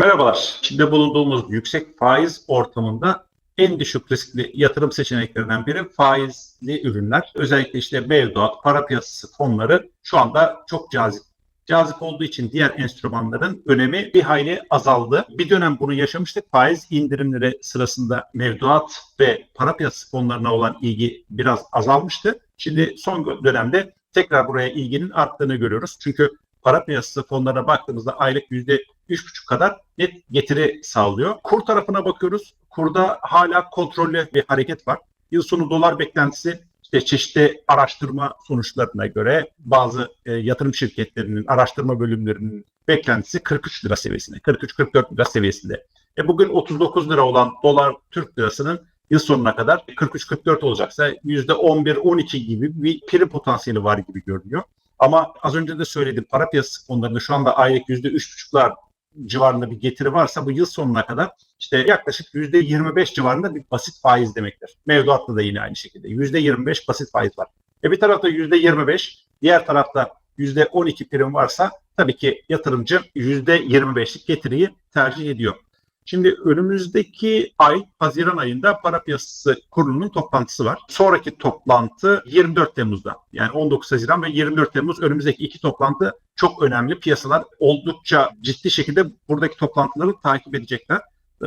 Merhabalar. Şimdi bulunduğumuz yüksek faiz ortamında en düşük riskli yatırım seçeneklerinden biri faizli ürünler. Özellikle işte mevduat, para piyasası fonları şu anda çok cazip. Cazip olduğu için diğer enstrümanların önemi bir hayli azaldı. Bir dönem bunu yaşamıştık. Faiz indirimleri sırasında mevduat ve para piyasası fonlarına olan ilgi biraz azalmıştı. Şimdi son dönemde tekrar buraya ilginin arttığını görüyoruz. Çünkü para piyasası fonlarına baktığımızda aylık yüzde 3,5 kadar net getiri sağlıyor. Kur tarafına bakıyoruz. Kurda hala kontrollü bir hareket var. Yıl sonu dolar beklentisi işte çeşitli araştırma sonuçlarına göre bazı e, yatırım şirketlerinin araştırma bölümlerinin beklentisi 43 lira seviyesinde. 43-44 lira seviyesinde. E bugün 39 lira olan dolar Türk lirasının yıl sonuna kadar 43-44 olacaksa %11-12 gibi bir prim potansiyeli var gibi görünüyor. Ama az önce de söyledim para piyasası fonlarında şu anda aylık %3,5'lar civarında bir getiri varsa bu yıl sonuna kadar işte yaklaşık %25 civarında bir basit faiz demektir. Mevduatta da yine aynı şekilde %25 basit faiz var. E bir tarafta %25, diğer tarafta %12 prim varsa tabii ki yatırımcı %25'lik getiriyi tercih ediyor. Şimdi önümüzdeki ay Haziran ayında para piyasası kurulunun toplantısı var. Sonraki toplantı 24 Temmuz'da. Yani 19 Haziran ve 24 Temmuz önümüzdeki iki toplantı çok önemli. Piyasalar oldukça ciddi şekilde buradaki toplantıları takip edecekler.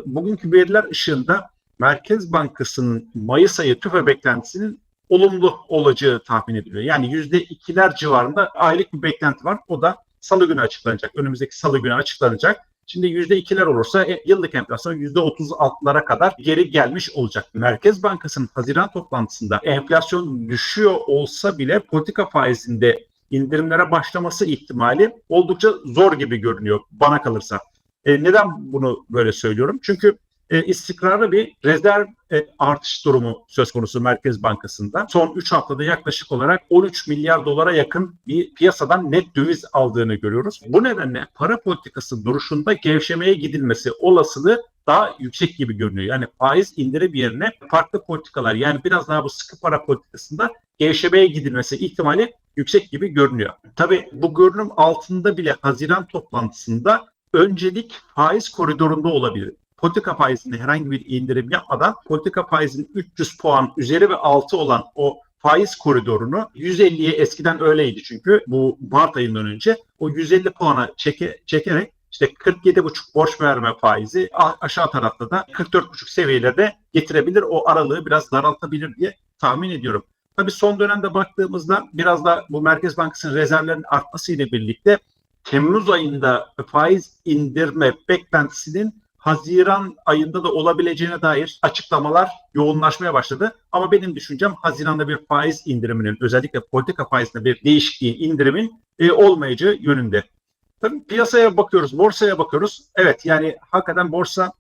Bugünkü veriler ışığında Merkez Bankası'nın Mayıs ayı tüfe beklentisinin olumlu olacağı tahmin ediliyor. Yani %2'ler civarında aylık bir beklenti var. O da salı günü açıklanacak. Önümüzdeki salı günü açıklanacak. Şimdi %2'ler olursa e, yıllık enflasyon %36'lara kadar geri gelmiş olacak. Merkez Bankası'nın Haziran toplantısında enflasyon düşüyor olsa bile politika faizinde indirimlere başlaması ihtimali oldukça zor gibi görünüyor bana kalırsa. E, neden bunu böyle söylüyorum? Çünkü e, istikrarlı bir rezerv e, artış durumu söz konusu Merkez Bankası'nda. Son 3 haftada yaklaşık olarak 13 milyar dolara yakın bir piyasadan net döviz aldığını görüyoruz. Bu nedenle para politikası duruşunda gevşemeye gidilmesi olasılığı daha yüksek gibi görünüyor. Yani faiz indirim yerine farklı politikalar yani biraz daha bu sıkı para politikasında gevşemeye gidilmesi ihtimali yüksek gibi görünüyor. Tabii bu görünüm altında bile Haziran toplantısında öncelik faiz koridorunda olabilir politika faizinde herhangi bir indirim yapmadan politika faizinin 300 puan üzeri ve altı olan o faiz koridorunu 150'ye eskiden öyleydi çünkü bu Mart ayından önce o 150 puana çeke, çekerek işte 47,5 borç verme faizi aşağı tarafta da 44,5 seviyelerde getirebilir. O aralığı biraz daraltabilir diye tahmin ediyorum. Tabii son dönemde baktığımızda biraz da bu Merkez Bankası'nın rezervlerinin artmasıyla birlikte Temmuz ayında faiz indirme beklentisinin Haziran ayında da olabileceğine dair açıklamalar yoğunlaşmaya başladı. Ama benim düşüncem Haziran'da bir faiz indiriminin özellikle politika faizinde bir değişikliğin indirimin e, olmayacağı yönünde. Tabii piyasaya bakıyoruz, borsaya bakıyoruz. Evet yani hakikaten borsa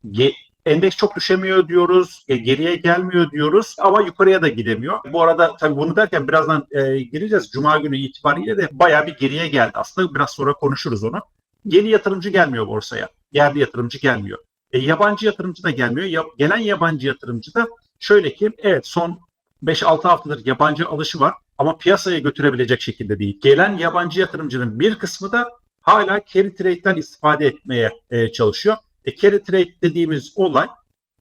endeks çok düşemiyor diyoruz, e, geriye gelmiyor diyoruz ama yukarıya da gidemiyor. Bu arada tabii bunu derken birazdan e, gireceğiz. Cuma günü itibariyle de bayağı bir geriye geldi aslında. Biraz sonra konuşuruz onu. Yeni yatırımcı gelmiyor borsaya. Yerli yatırımcı gelmiyor. E, yabancı yatırımcı da gelmiyor. Ya, gelen yabancı yatırımcı da şöyle ki evet son 5-6 haftadır yabancı alışı var ama piyasaya götürebilecek şekilde değil. Gelen yabancı yatırımcının bir kısmı da hala carry trade'den istifade etmeye e, çalışıyor. E, carry trade dediğimiz olay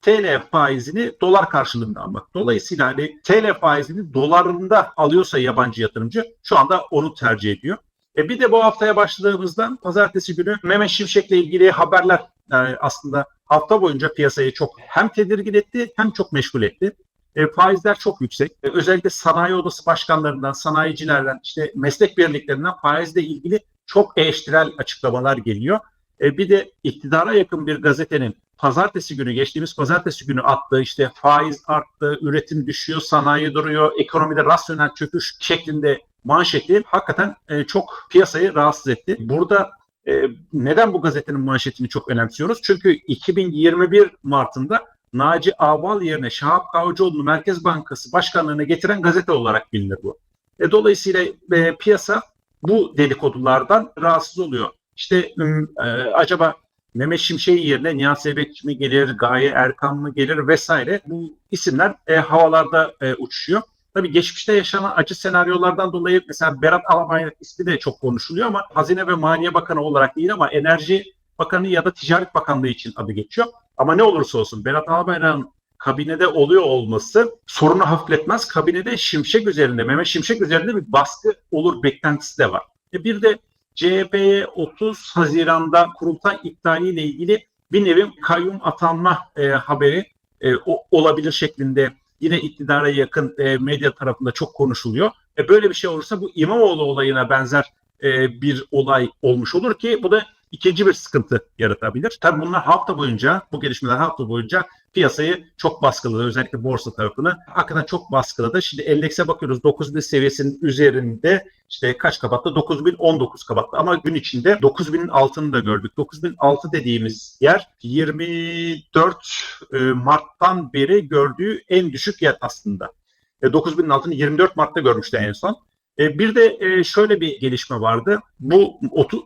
TL faizini dolar karşılığında almak. Dolayısıyla hani TL faizini dolarında alıyorsa yabancı yatırımcı şu anda onu tercih ediyor. E bir de bu haftaya başladığımızda pazartesi günü Mehmet Şimşek'le ilgili haberler yani aslında hafta boyunca piyasayı çok hem tedirgin etti hem çok meşgul etti. E, faizler çok yüksek. E, özellikle sanayi odası başkanlarından, sanayicilerden, işte meslek birliklerinden faizle ilgili çok eleştirel açıklamalar geliyor. E, bir de iktidara yakın bir gazetenin pazartesi günü, geçtiğimiz pazartesi günü attığı işte faiz arttı, üretim düşüyor, sanayi duruyor, ekonomide rasyonel çöküş şeklinde manşeti hakikaten e, çok piyasayı rahatsız etti. Burada e, neden bu gazetenin manşetini çok önemsiyoruz? Çünkü 2021 Mart'ında Naci Ağbal yerine Şahap Kavcıoğlu'nu Merkez Bankası Başkanlığı'na getiren gazete olarak bilinir bu. E, dolayısıyla e, piyasa bu dedikodulardan rahatsız oluyor. İşte e, acaba Mehmet Şimşek'in yerine Nihat Zeybekçi mi gelir, Gaye Erkan mı gelir vesaire bu isimler e, havalarda e, uçuşuyor. Tabii geçmişte yaşanan acı senaryolardan dolayı mesela Berat Albayrak ismi de çok konuşuluyor ama Hazine ve Maliye Bakanı olarak değil ama enerji Bakanı ya da Ticaret Bakanlığı için adı geçiyor. Ama ne olursa olsun Berat Albayrak'ın kabinede oluyor olması sorunu hafifletmez. Kabinede Şimşek üzerinde, Mehmet Şimşek üzerinde bir baskı olur beklentisi de var. E bir de CHP'ye 30 Haziran'da kurultay iptaliyle ilgili bir nevi kayyum atanma e, haberi e, o, olabilir şeklinde yine iktidara yakın e, medya tarafında çok konuşuluyor. E, böyle bir şey olursa bu İmamoğlu olayına benzer e, bir olay olmuş olur ki bu da ikinci bir sıkıntı yaratabilir. Tabii bunlar hafta boyunca, bu gelişmeler hafta boyunca piyasayı çok baskıladı. Özellikle borsa tarafını. Hakikaten çok baskıladı. Şimdi endekse bakıyoruz 9000 seviyesinin üzerinde işte kaç kapattı? 9019 kapattı. Ama gün içinde 9000'in altını da gördük. 9006 dediğimiz yer 24 e, Mart'tan beri gördüğü en düşük yer aslında. E, 9000'in altını 24 Mart'ta görmüştü en son. E, Bir de e, şöyle bir gelişme vardı. Bu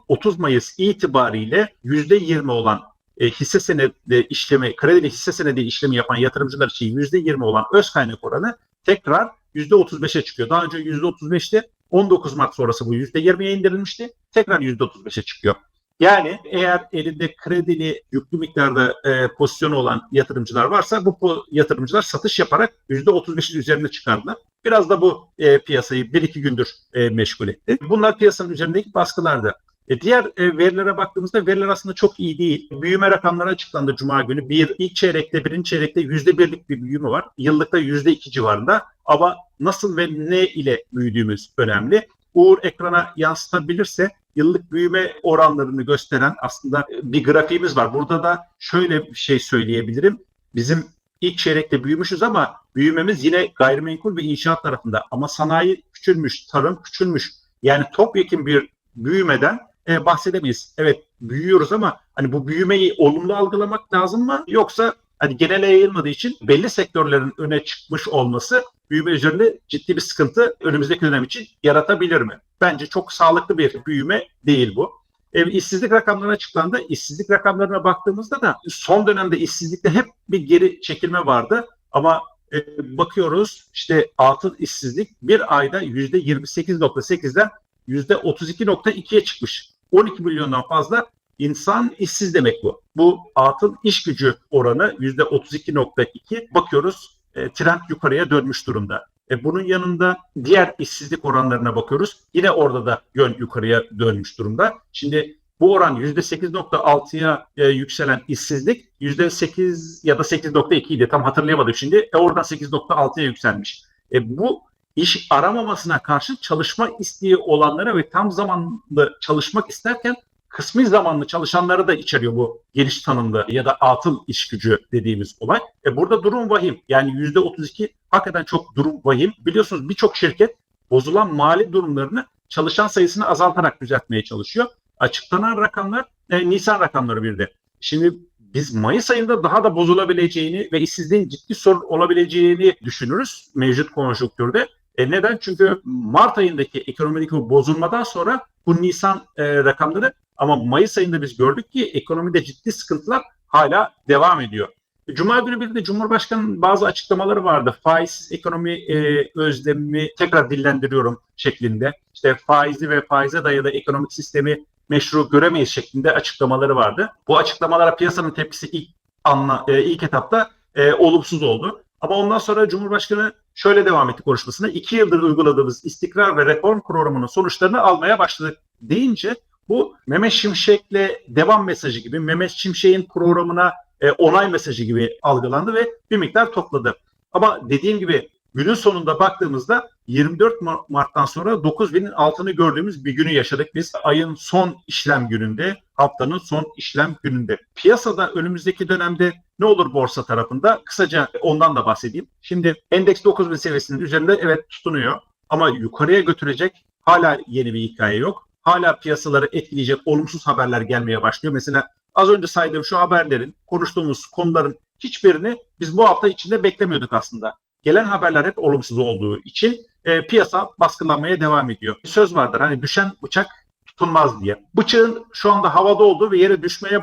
30 Mayıs itibariyle %20 olan e, hisse senedi işlemi, kredili hisse senedi işlemi yapan yatırımcılar için %20 olan öz kaynak oranı tekrar %35'e çıkıyor. Daha önce %35'ti. 19 Mart sonrası bu %20'ye indirilmişti. Tekrar %35'e çıkıyor. Yani eğer elinde kredili yüklü miktarda e, pozisyonu olan yatırımcılar varsa bu yatırımcılar satış yaparak %35'in üzerine çıkardılar. Biraz da bu e, piyasayı bir iki gündür e, meşgul etti. Bunlar piyasanın üzerindeki baskılardı. E, diğer e, verilere baktığımızda veriler aslında çok iyi değil. Büyüme rakamları açıklandı Cuma günü. Bir ilk çeyrekte, birinci çeyrekte yüzde birlik bir büyüme var. Yıllıkta yüzde iki civarında. Ama nasıl ve ne ile büyüdüğümüz önemli. Uğur ekrana yansıtabilirse yıllık büyüme oranlarını gösteren aslında bir grafiğimiz var. Burada da şöyle bir şey söyleyebilirim. Bizim ilk çeyrekte büyümüşüz ama büyümemiz yine gayrimenkul ve inşaat tarafında. Ama sanayi küçülmüş, tarım küçülmüş. Yani topyekun bir büyümeden e, bahsedemeyiz. Evet büyüyoruz ama hani bu büyümeyi olumlu algılamak lazım mı? Yoksa hani genele yayılmadığı için belli sektörlerin öne çıkmış olması büyüme üzerinde ciddi bir sıkıntı önümüzdeki dönem için yaratabilir mi? Bence çok sağlıklı bir büyüme değil bu. E, işsizlik rakamları açıklandı. İşsizlik rakamlarına baktığımızda da son dönemde işsizlikte hep bir geri çekilme vardı. Ama e, bakıyoruz işte atıl işsizlik bir ayda %28.8'den %32.2'ye çıkmış. 12 milyondan fazla insan işsiz demek bu. Bu atıl iş gücü oranı %32.2. Bakıyoruz e, trend yukarıya dönmüş durumda. E, bunun yanında diğer işsizlik oranlarına bakıyoruz. Yine orada da yön yukarıya dönmüş durumda. Şimdi bu oran %8.6'ya e, yükselen işsizlik %8 ya da 8.2 idi tam hatırlayamadım şimdi. E, oradan 8.6'ya yükselmiş. E, bu iş aramamasına karşı çalışma isteği olanlara ve tam zamanlı çalışmak isterken kısmi zamanlı çalışanları da içeriyor bu geniş tanımlı ya da atıl iş gücü dediğimiz olay. E burada durum vahim. Yani yüzde 32 hakikaten çok durum vahim. Biliyorsunuz birçok şirket bozulan mali durumlarını çalışan sayısını azaltarak düzeltmeye çalışıyor. Açıklanan rakamlar e, Nisan rakamları bir de. Şimdi biz Mayıs ayında daha da bozulabileceğini ve işsizliğin ciddi sorun olabileceğini düşünürüz mevcut konjonktürde. E neden? Çünkü Mart ayındaki ekonomik bozulmadan sonra bu Nisan e, rakamları ama Mayıs ayında biz gördük ki ekonomide ciddi sıkıntılar hala devam ediyor. Cuma günü bir de Cumhurbaşkanı'nın bazı açıklamaları vardı. Faizsiz ekonomi e, özlemimi tekrar dillendiriyorum şeklinde. İşte faizli ve faize dayalı ekonomik sistemi meşru göremeyiz şeklinde açıklamaları vardı. Bu açıklamalara piyasanın tepkisi ilk anla, e, ilk etapta e, olumsuz oldu. Ama ondan sonra Cumhurbaşkanı şöyle devam etti konuşmasına. İki yıldır uyguladığımız istikrar ve reform programının sonuçlarını almaya başladık deyince bu Mehmet Şimşek'le devam mesajı gibi Mehmet Şimşek'in programına e, onay mesajı gibi algılandı ve bir miktar topladı. Ama dediğim gibi günün sonunda baktığımızda 24 Mart'tan sonra 9000'in altını gördüğümüz bir günü yaşadık biz. Ayın son işlem gününde, haftanın son işlem gününde. Piyasada önümüzdeki dönemde ne olur borsa tarafında? Kısaca ondan da bahsedeyim. Şimdi endeks 9000 seviyesinin üzerinde evet tutunuyor ama yukarıya götürecek hala yeni bir hikaye yok. Hala piyasaları etkileyecek olumsuz haberler gelmeye başlıyor. Mesela az önce saydığım şu haberlerin, konuştuğumuz konuların hiçbirini biz bu hafta içinde beklemiyorduk aslında. Gelen haberler hep olumsuz olduğu için e, piyasa baskılanmaya devam ediyor. Bir söz vardır hani düşen bıçak tutunmaz diye. Bıçağın şu anda havada olduğu ve yere düşmeye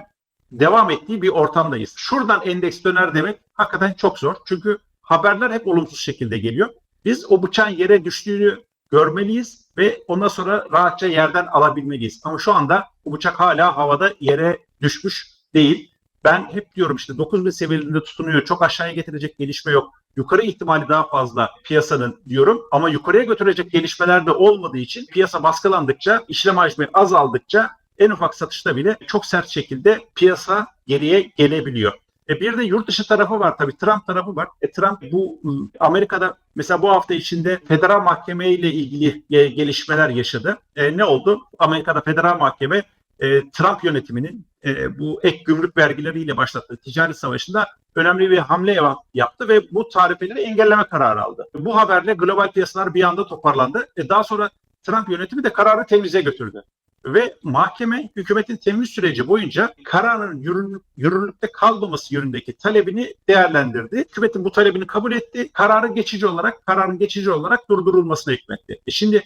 devam ettiği bir ortamdayız. Şuradan endeks döner demek hakikaten çok zor. Çünkü haberler hep olumsuz şekilde geliyor. Biz o bıçağın yere düştüğünü görmeliyiz ve ondan sonra rahatça yerden alabilmeliyiz. Ama şu anda bu uçak hala havada yere düşmüş değil. Ben hep diyorum işte 9 bin seviyelerinde tutunuyor. Çok aşağıya getirecek gelişme yok. Yukarı ihtimali daha fazla piyasanın diyorum. Ama yukarıya götürecek gelişmeler de olmadığı için piyasa baskılandıkça, işlem hacmi azaldıkça en ufak satışta bile çok sert şekilde piyasa geriye gelebiliyor. E bir de yurt dışı tarafı var tabii Trump tarafı var. E Trump bu ıı, Amerika'da mesela bu hafta içinde federal mahkeme ile ilgili e, gelişmeler yaşadı. E, ne oldu? Amerika'da federal mahkeme e, Trump yönetiminin e, bu ek gümrük vergileriyle başlattığı ticari savaşında önemli bir hamle yap- yaptı ve bu tarifeleri engelleme kararı aldı. Bu haberle global piyasalar bir anda toparlandı. E, daha sonra Trump yönetimi de kararı temize götürdü. Ve mahkeme hükümetin temiz süreci boyunca kararın yürürlük, yürürlükte kalmaması yönündeki talebini değerlendirdi. Hükümetin bu talebini kabul etti. Kararı geçici olarak, kararın geçici olarak durdurulmasına hükmetti. E şimdi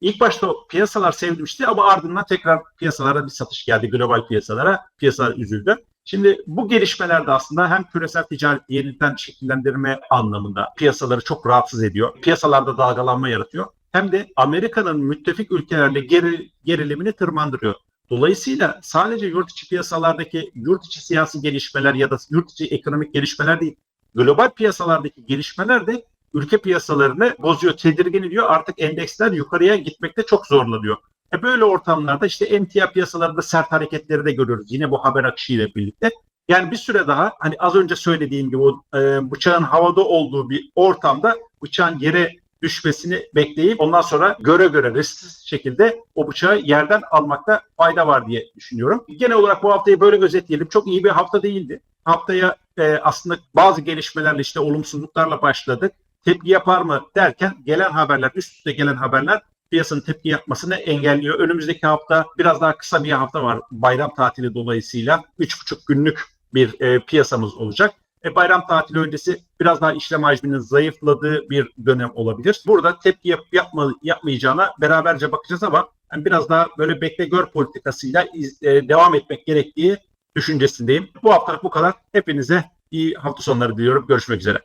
ilk başta piyasalar sevmişti ama ardından tekrar piyasalara bir satış geldi. Global piyasalara. Piyasalar üzüldü. Şimdi bu gelişmeler de aslında hem küresel ticaret yeniden şekillendirme anlamında piyasaları çok rahatsız ediyor. Piyasalarda dalgalanma yaratıyor. Hem de Amerika'nın müttefik ülkelerle geri, gerilimini tırmandırıyor. Dolayısıyla sadece yurt içi piyasalardaki yurt içi siyasi gelişmeler ya da yurt içi ekonomik gelişmeler değil, global piyasalardaki gelişmeler de ülke piyasalarını bozuyor, tedirgin ediyor. Artık endeksler yukarıya gitmekte çok zorlanıyor. E böyle ortamlarda işte emtia piyasalarında sert hareketleri de görüyoruz. Yine bu haber akışıyla birlikte. Yani bir süre daha hani az önce söylediğim gibi o e, bıçağın havada olduğu bir ortamda bıçağın yere düşmesini bekleyip ondan sonra göre göre risksiz şekilde o bıçağı yerden almakta fayda var diye düşünüyorum. Genel olarak bu haftayı böyle özetleyelim. Çok iyi bir hafta değildi. Haftaya e, aslında bazı gelişmelerle işte olumsuzluklarla başladık. Tepki yapar mı derken gelen haberler, üst üste gelen haberler piyasanın tepki yapmasını engelliyor. Önümüzdeki hafta biraz daha kısa bir hafta var bayram tatili dolayısıyla. 3,5 günlük bir e, piyasamız olacak. E, bayram tatili öncesi biraz daha işlem hacminin zayıfladığı bir dönem olabilir. Burada tepki yap, yapma, yapmayacağına beraberce bakacağız ama yani biraz daha böyle bekle gör politikasıyla iz- e, devam etmek gerektiği düşüncesindeyim. Bu haftalık bu kadar. Hepinize iyi hafta sonları diliyorum. Görüşmek üzere.